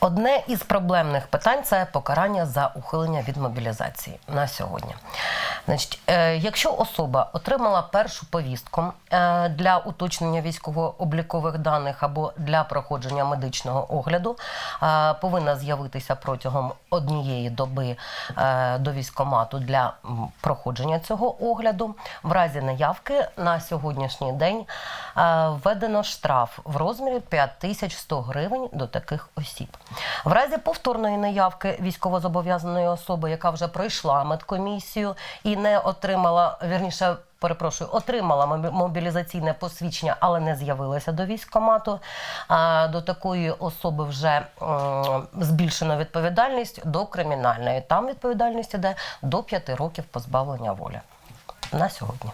Одне із проблемних питань це покарання за ухилення від мобілізації на сьогодні. Значить, е, якщо особа отримала першу повістку е, для уточнення військово-облікових даних або для проходження медичного огляду, е, повинна з'явитися протягом однієї доби до військкомату для проходження цього огляду. В разі неявки на сьогоднішній день введено штраф в розмірі 5100 гривень до таких осіб. В разі повторної неявки військовозобов'язаної особи, яка вже пройшла медкомісію і не отримала, вірніше. Перепрошую, отримала мобі- мобілізаційне посвідчення, але не з'явилася до військкомату. До такої особи вже збільшена відповідальність до кримінальної. Там відповідальність іде до 5 років позбавлення волі на сьогодні.